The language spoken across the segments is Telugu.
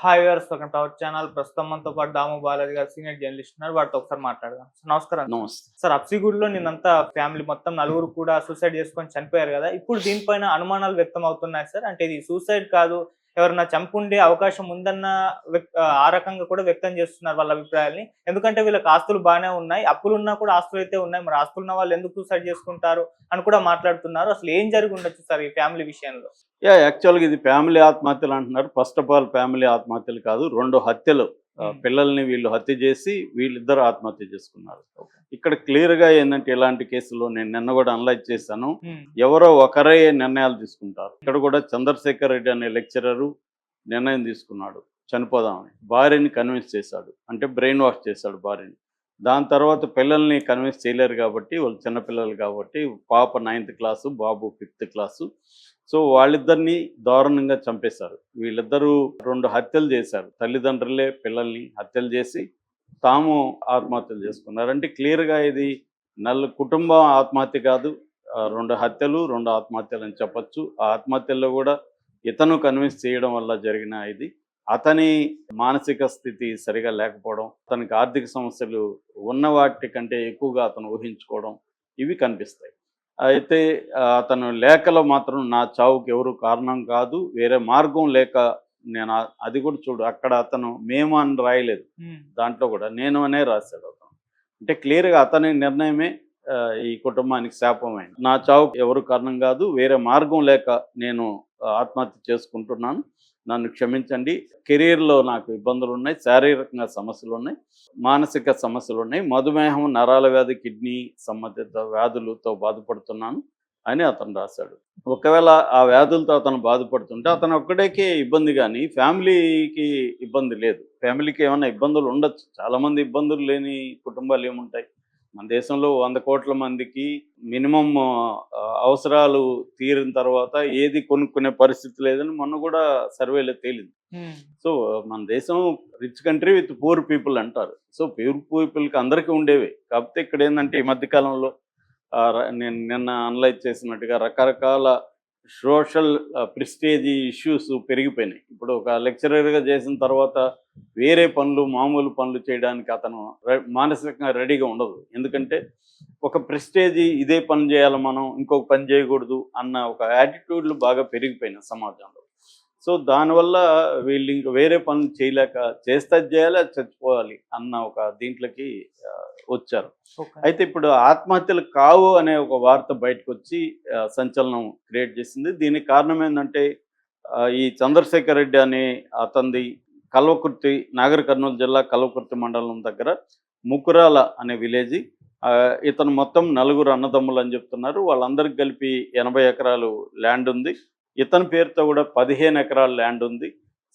Hi welcome to our channel ప్రస్తుతం మనతో పాటు దాము బాలాజీ గారు సీనియర్ జర్నలిస్ట్ ఉన్నారు. వాటితో ఒకసారి మాట్లాడదాం. సార్ నమస్కారం. నమస్తే. సార్ అప్సిగూడ్లో నిన్నంతా ఫ్యామిలీ మొత్తం నలుగురు కూడా సూసైడ్ చేసుకొని చనిపోయారు కదా. ఇప్పుడు దీనిపైన అనుమానాలు వ్యక్తం అవుతున్నాయి సార్. అంటే ఇది సూసైడ్ కాదు ఎవరన్నా చంపుండే అవకాశం ఉందన్న వ్యక్- ఆ రకంగా కూడా వ్యక్తం చేస్తున్నారు వాళ్ళ అభిప్రాయాల్ని. ఎందుకంటే వీళ్ళకి ఆస్తులు బాగానే ఉన్నాయి. అప్పులు ఉన్నా కూడా ఆస్తులు అయితే ఉన్నాయి. మరి ఆస్తులు ఉన్న వాళ్ళు ఎందుకు సూసైడ్ చేసుకుంటారు అని కూడా మాట్లాడుతున్నారు. అసలు ఏం జరిగి ఉండొచ్చు సార్ ఈ ఫ్యామిలీ విషయంలో? యా యాక్చువల్గా ఇది ఫ్యామిలీ ఆత్మహత్యలు అంటున్నారు. ఫస్ట్ ఆఫ్ ఆల్ ఫ్యామిలీ ఆత్మహత్యలు కాదు రెండు హత్యలు. పిల్లల్ని వీళ్ళు హత్య చేసి వీళ్ళిద్దరు ఆత్మహత్య చేసుకున్నారు. ఇక్కడ క్లియర్గా ఏంటంటే ఇలాంటి కేసులో నేను నిన్న కూడా అనలైజ్ చేశాను. ఎవరో ఒకరే నిర్ణయాలు తీసుకుంటారు. ఇక్కడ కూడా చంద్రశేఖర్ రెడ్డి అనే లెక్చరరు నిర్ణయం తీసుకున్నాడు. చనిపోదామని. భార్యని కన్విన్స్ చేశాడు. అంటే బ్రెయిన్ వాష్ చేశాడు భార్యని. దాని తర్వాత పిల్లల్ని కన్విన్స్ చేయలేరు కాబట్టి వాళ్ళు చిన్నపిల్లలు కాబట్టి పాప నైన్త్ క్లాసు బాబు ఫిఫ్త్ క్లాసు సో వాళ్ళిద్దరిని దారుణంగా చంపేశారు. వీళ్ళిద్దరూ రెండు హత్యలు చేశారు. తల్లిదండ్రులే పిల్లల్ని హత్యలు చేసి తాము ఆత్మహత్యలు చేసుకున్నారు. అంటే క్లియర్గా ఇది నల్లు కుటుంబం ఆత్మహత్య కాదు. రెండు హత్యలు రెండు ఆత్మహత్యలు అని చెప్పొచ్చు. ఆ ఆత్మహత్యల్లో కూడా ఇతను కన్విన్స్ చేయడం వల్ల జరిగిన ఇది. అతని మానసిక స్థితి సరిగా లేకపోవడం అతనికి ఆర్థిక సమస్యలు ఉన్న వాటి కంటే ఎక్కువగా అతను ఊహించుకోవడం ఇవి కనిపిస్తాయి. అయితే అతను లేఖలో మాత్రం నా చావుకి ఎవరు కారణం కాదు వేరే మార్గం లేక నేను అది కూడా చూడు అక్కడ అతను మేము అని రాయలేదు. దాంట్లో కూడా నేను అనే రాశాడు అతను. అంటే క్లియర్గా అతని నిర్ణయమే ఈ కుటుంబానికి శాపమైంది. నా చావు ఎవరు కారణం కాదు వేరే మార్గం లేక నేను ఆత్మహత్య చేసుకుంటున్నాను. నన్ను క్షమించండి. కెరీర్లో నాకు ఇబ్బందులు ఉన్నాయి శారీరకంగా సమస్యలు ఉన్నాయి మానసిక సమస్యలు ఉన్నాయి మధుమేహం నరాల వ్యాధి కిడ్నీ సంబంధిత వ్యాధులతో బాధపడుతున్నాను అని అతను రాశాడు. ఒకవేళ ఆ వ్యాధులతో అతను బాధపడుతుంటే అతను ఒక్కడేకే ఇబ్బంది కానీ ఫ్యామిలీకి ఇబ్బంది లేదు. ఫ్యామిలీకి ఏమైనా ఇబ్బందులు ఉండొచ్చు. చాలామంది ఇబ్బందులు లేని కుటుంబాలు ఏముంటాయి? మన దేశంలో వంద కోట్ల మందికి మినిమం అవసరాలు తీరిన తర్వాత ఏది కొనుక్కునే పరిస్థితి లేదని మొన్న కూడా సర్వేలో తేలింది. సో మన దేశం rich country with poor people అంటారు. సో ప్యూర్ పీపుల్కి అందరికీ ఉండేవి. కాకపోతే ఇక్కడ ఏంటంటే ఈ మధ్య కాలంలో నేను నిన్న అనలైజ్ చేసినట్టుగా రకరకాల సోషల్ ప్రిస్టేజ్ ఇష్యూస్ పెరిగిపోయినాయి. ఇప్పుడు ఒక లెక్చరర్గా చేసిన తర్వాత వేరే పనులు మామూలు పనులు చేయడానికి అతను మానసికంగా రెడీగా ఉండదు. ఎందుకంటే ఒక ప్రెస్టేజ్ ఇదే పని చేయాలి మనం ఇంకొక పని చేయకూడదు అన్న ఒక యాటిట్యూడ్లు బాగా పెరిగిపోయినాయి సమాజంలో. సో దానివల్ల వీళ్ళు ఇంక వేరే పనులు చేయలేక చేస్తే చేయాలి చచ్చిపోవాలి అన్న ఒక దీంట్లోకి వచ్చారు. అయితే ఇప్పుడు ఆత్మహత్యలు కావు అనే ఒక వార్త బయటకు వచ్చి సంచలనం క్రియేట్ చేసింది. దీనికి కారణం ఏంటంటే ఈ చంద్రశేఖర్ రెడ్డి అనే అతనిది కల్వకుర్తి నాగర్ కర్నూలు జిల్లా కల్వకుర్తి మండలం దగ్గర ముకురాల అనే విలేజ్ ఇతను మొత్తం నలుగురు అన్నదమ్ములు అని చెప్తున్నారు. వాళ్ళందరికి కలిపి ఎనభై ఎకరాలు ల్యాండ్ ఉంది. ఇతని పేరుతో కూడా పదిహేను ఎకరాల ల్యాండ్ ఉంది.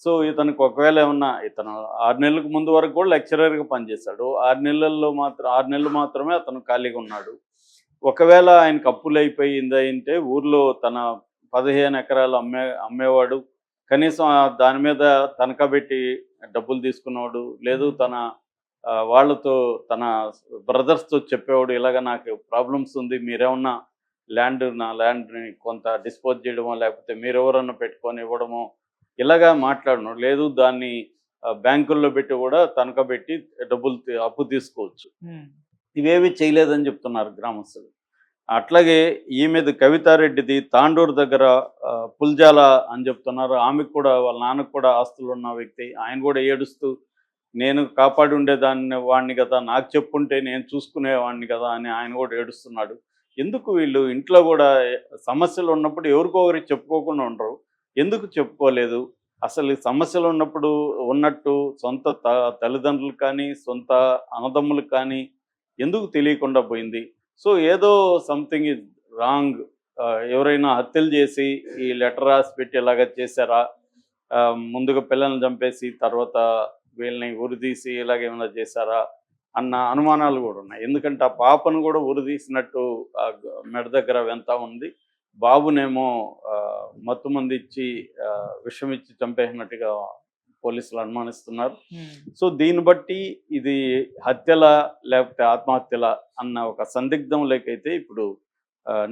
సో ఇతనికి ఒకవేళ ఏమన్నా ఇతను ఆరు నెలలకు ముందు వరకు కూడా లెక్చరర్గా పనిచేశాడు. ఆరు నెలల్లో మాత్రం ఆరు నెలలు మాత్రమే అతను ఖాళీగా ఉన్నాడు. ఒకవేళ ఆయనకు అప్పులు అయిపోయింది అంటే ఊర్లో తన పదిహేను ఎకరాలు అమ్మే అమ్మేవాడు. కనీసం దాని మీద తనఖా పెట్టి డబ్బులు తీసుకున్నవాడు లేదు తన వాళ్ళతో తన బ్రదర్స్తో చెప్పేవాడు ఇలాగ నాకు ప్రాబ్లమ్స్ ఉంది మీరేమన్నా ల్యాండ్ నా ల్యాండ్ని కొంత డిస్పోజ్ చేయడమో లేకపోతే మీరెవరన్నా పెట్టుకొని ఇవ్వడమో ఇలాగా మాట్లాడను లేదు దాన్ని బ్యాంకుల్లో పెట్టి కూడా తనఖా పెట్టి డబ్బులు అప్పు తీసుకోవచ్చు. ఇవేవి చేయలేదని చెప్తున్నారు గ్రామస్తులు. అట్లాగే ఈ మీద కవితారెడ్డిది తాండూరు దగ్గర పుల్జాల అని చెప్తున్నారు. ఆమెకు కూడా వాళ్ళ నాన్నకు కూడా ఆస్తులు ఉన్న వ్యక్తి. ఆయన కూడా ఏడుస్తూ నేను కాపాడి ఉండేదాన్ని వాడిని కదా నాకు చెప్పుంటే నేను చూసుకునేవాడిని కదా అని ఆయన కూడా ఏడుస్తున్నాడు. ఎందుకు వీళ్ళు ఇంట్లో కూడా సమస్యలు ఉన్నప్పుడు ఎవరికొకరికి చెప్పుకోకుండా ఉండరు. ఎందుకు చెప్పుకోలేదు? అసలు సమస్యలు ఉన్నప్పుడు ఉన్నట్టు సొంత త- తల్లిదండ్రులు కానీ సొంత అన్నదమ్ములకు కానీ ఎందుకు తెలియకుండా పోయింది? సో ఏదో సంథింగ్ ఇస్ రాంగ్. ఎవరైనా హత్యలు చేసి ఈ లెటర్ రాసి పెట్టి ఇలాగ చేశారా? ఆ, ముందుగా పిల్లల్ని చంపేసి తర్వాత వీళ్ళని ఉరిదీసి ఇలాగేమైనా చేశారా? అన్న అనుమానాలు కూడా ఉన్నాయి. ఎందుకంటే ఆ పాపను కూడా ఉరిదీసినట్టు ఆ మెడ దగ్గర వెంత ఉంది. బాబునేమో ఆ, మత్తు మంది ఇచ్చి ఆ, విషం ఇచ్చి చంపేసినట్టుగా పోలీసులు అనుమానిస్తున్నారు. సో దీన్ని బట్టి ఇది హత్యల లేకపోతే ఆత్మహత్యల అన్న ఒక సందిగ్ధం లేకైతే ఇప్పుడు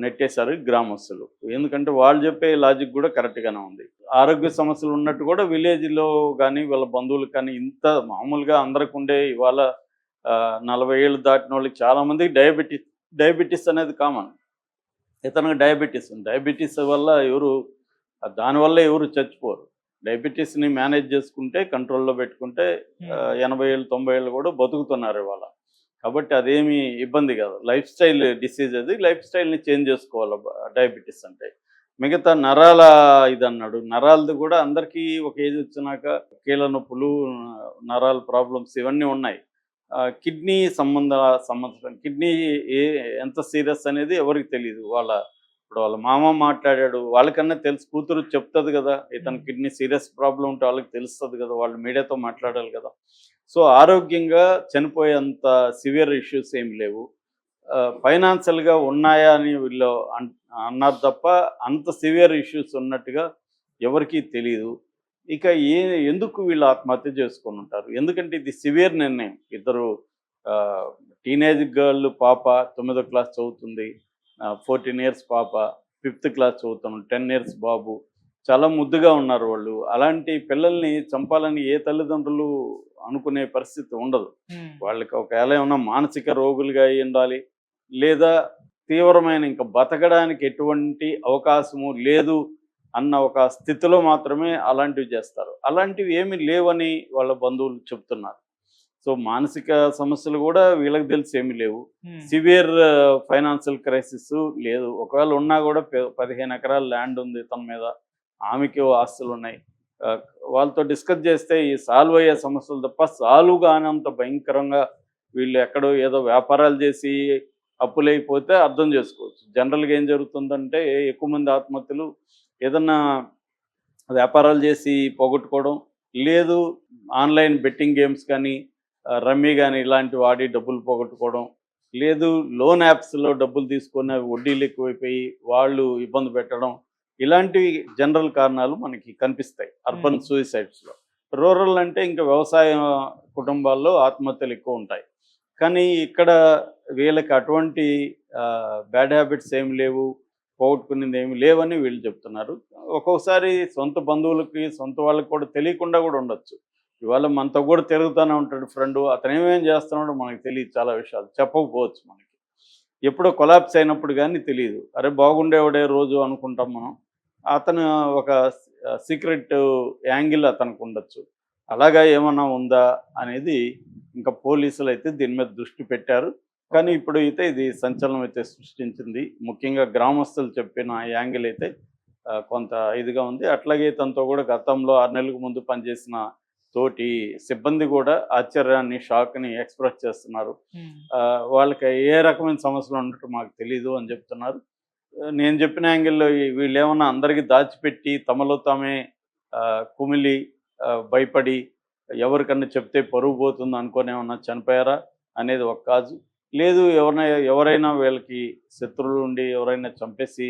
నెట్టేశారు గ్రామస్తులు. ఎందుకంటే వాళ్ళు చెప్పే లాజిక్ కూడా కరెక్ట్గానే ఉంది. ఆరోగ్య సమస్యలు ఉన్నట్టు కూడా విలేజ్లో కానీ వీళ్ళ బంధువులకు కానీ ఇంత మామూలుగా అందరికి ఉండే ఇవాళ నలభై ఏళ్ళు దాటిన వాళ్ళకి చాలామందికి డయాబెటీస్ డయాబెటీస్ అనేది కామన్. ఇతనికి డయాబెటీస్. ఉంది డయాబెటీస్ వల్ల ఎవరు దానివల్ల ఎవరు చచ్చిపోరు. డయాబెటీస్ని మేనేజ్ చేసుకుంటే కంట్రోల్లో పెట్టుకుంటే ఆ, ఎనభై ఏళ్ళు తొంభై ఏళ్ళు కూడా బతుకుతున్నారు ఇవాళ. కాబట్టి అదేమి ఇబ్బంది కాదు. లైఫ్ స్టైల్ డిసీజ్ అది. లైఫ్ స్టైల్ని చేంజ్ చేసుకోవాలి డయాబెటీస్ అంటే. మిగతా నరాల ఇది అన్నాడు నరాలది కూడా అందరికీ ఒక ఏజ్ వచ్చినాక కీళ్ళ నొప్పులు నరాల ప్రాబ్లమ్స్ ఇవన్నీ ఉన్నాయి. కిడ్నీ సంబంధ సంబంధం కిడ్నీ ఏ ఎంత సీరియస్ అనేది ఎవరికి తెలియదు వాళ్ళ ఇప్పుడు వాళ్ళ మామ మాట్లాడాడు వాళ్ళకన్నా తెలుసు కూతురు చెప్తుంది కదా ఇతను కిడ్నీ సీరియస్ ప్రాబ్లం ఉంటే వాళ్ళకి తెలుస్తుంది కదా వాళ్ళు మీడియాతో మాట్లాడాలి కదా. సో ఆరోగ్యంగా చనిపోయేంత సివియర్ ఇష్యూస్ ఏమి లేవు. ఫైనాన్షియల్గా ఉన్నాయా అని వీళ్ళు అన్- అన్నారు తప్ప అంత సివియర్ ఇష్యూస్ ఉన్నట్టుగా ఎవరికీ తెలియదు ఇక ఏ ఎందుకు వీళ్ళు ఆత్మహత్య చేసుకొని ఉంటారు ఎందుకంటే ఇది సివియర్ నిర్ణయం. ఇద్దరు టీనేజ్ గర్ల్ పాప తొమ్మిదో క్లాస్ చదువుతుంది. ఫోర్టీన్ ఇయర్స్ పాప ఫిఫ్త్ క్లాస్ చదువుతాను టెన్ ఇయర్స్ బాబు. చాలా ముద్దుగా ఉన్నారు వాళ్ళు. అలాంటి పిల్లల్ని చంపాలని ఏ తల్లిదండ్రులు అనుకునే పరిస్థితి ఉండదు. వాళ్ళకి ఒకవేళ ఏమన్నా మానసిక రోగులుగా అయి ఉండాలి లేదా తీవ్రమైన ఇంకా బతకడానికి ఎటువంటి అవకాశము లేదు అన్న ఒక స్థితిలో మాత్రమే అలాంటివి చేస్తారు. అలాంటివి ఏమీ లేవని వాళ్ళ బంధువులు చెప్తున్నారు. సో మానసిక సమస్యలు కూడా వీళ్ళకి తెలిసి ఏమీ లేవు. సివియర్ ఫైనాన్షియల్ క్రైసిస్ లేదు. ఒకవేళ ఉన్నా కూడా పదిహేను ఎకరాల ల్యాండ్ ఉంది తన మీద. ఆమెకి ఆస్తులు ఉన్నాయి. వాళ్ళతో డిస్కస్ చేస్తే ఈ సాల్వ్ అయ్యే సమస్యలు తప్ప సాల్వ్ కానంత భయంకరంగా వీళ్ళు ఎక్కడో ఏదో వ్యాపారాలు చేసి అప్పులైపోతే అర్థం చేసుకోవచ్చు. జనరల్గా ఏం జరుగుతుందంటే ఎక్కువ మంది ఆత్మహత్యలు ఏదన్నా వ్యాపారాలు చేసి పోగొట్టుకోవడం లేదు. ఆన్లైన్ బెట్టింగ్ గేమ్స్ కానీ రమ్మీ కానీ ఇలాంటివి ఆడి డబ్బులు పోగొట్టుకోవడం. లేదు లోన్ యాప్స్లో డబ్బులు తీసుకొని అవి వడ్డీలు ఎక్కువైపోయి వాళ్ళు ఇబ్బంది పెట్టడం. ఇలాంటివి జనరల్ కారణాలు మనకి కనిపిస్తాయి అర్బన్ సూసైడ్స్లో రూరల్ అంటే ఇంకా వ్యవసాయ కుటుంబాల్లో ఆత్మహత్యలు ఎక్కువ ఉంటాయి. కానీ ఇక్కడ వీళ్ళకి అటువంటి బ్యాడ్ హ్యాబిట్స్ ఏమి లేవు. పోగొట్టుకునేది ఏమి లేవని వీళ్ళు చెప్తున్నారు. ఒక్కొక్కసారి సొంత బంధువులకి సొంత వాళ్ళకి కూడా తెలియకుండా కూడా ఉండొచ్చు. ఇవాళ మనతో కూడా తిరుగుతూనే ఉంటాడు ఫ్రెండ్ అతను ఏమేం చేస్తున్నాడో మనకి తెలియదు చాలా విషయాలు. చెప్పకపోవచ్చు మనకి. ఎప్పుడో కొలాప్స్ అయినప్పుడు కానీ తెలియదు. అరే బాగుండేవాడే రోజు అనుకుంటాం మనం. అతను ఒక సీక్రెట్ యాంగిల్ అతనికి ఉండొచ్చు. అలాగా ఏమన్నా ఉందా అనేది ఇంకా పోలీసులు అయితే దీని మీద దృష్టి పెట్టారు. కానీ ఇప్పుడు అయితే ఇది సంచలనం అయితే సృష్టించింది. ముఖ్యంగా గ్రామస్తులు చెప్పిన యాంగిల్ అయితే కొంత ఇదిగా ఉంది. అట్లాగే తనతో కూడా గతంలో ఆరు నెలలకు ముందు పనిచేసిన తోటి సిబ్బంది కూడా ఆశ్చర్యాన్ని షాక్ని ఎక్స్ప్రెస్ చేస్తున్నారు. ఆ, వాళ్ళకి ఏ రకమైన సమస్యలు ఉన్నట్టు మాకు తెలియదు అని చెప్తున్నారు. నేను చెప్పిన యాంగిల్లో వీళ్ళు ఏమన్నా అందరికీ దాచిపెట్టి తమలో తామే కుమిలి భయపడి ఎవరికన్నా చెప్తే పరుగు పోతుంది అనుకొని ఏమన్నా చనిపోయారా అనేది ఒక కాజు. లేదు ఎవరైనా ఎవరైనా వీళ్ళకి శత్రువులు ఉండి ఎవరైనా చంపేసి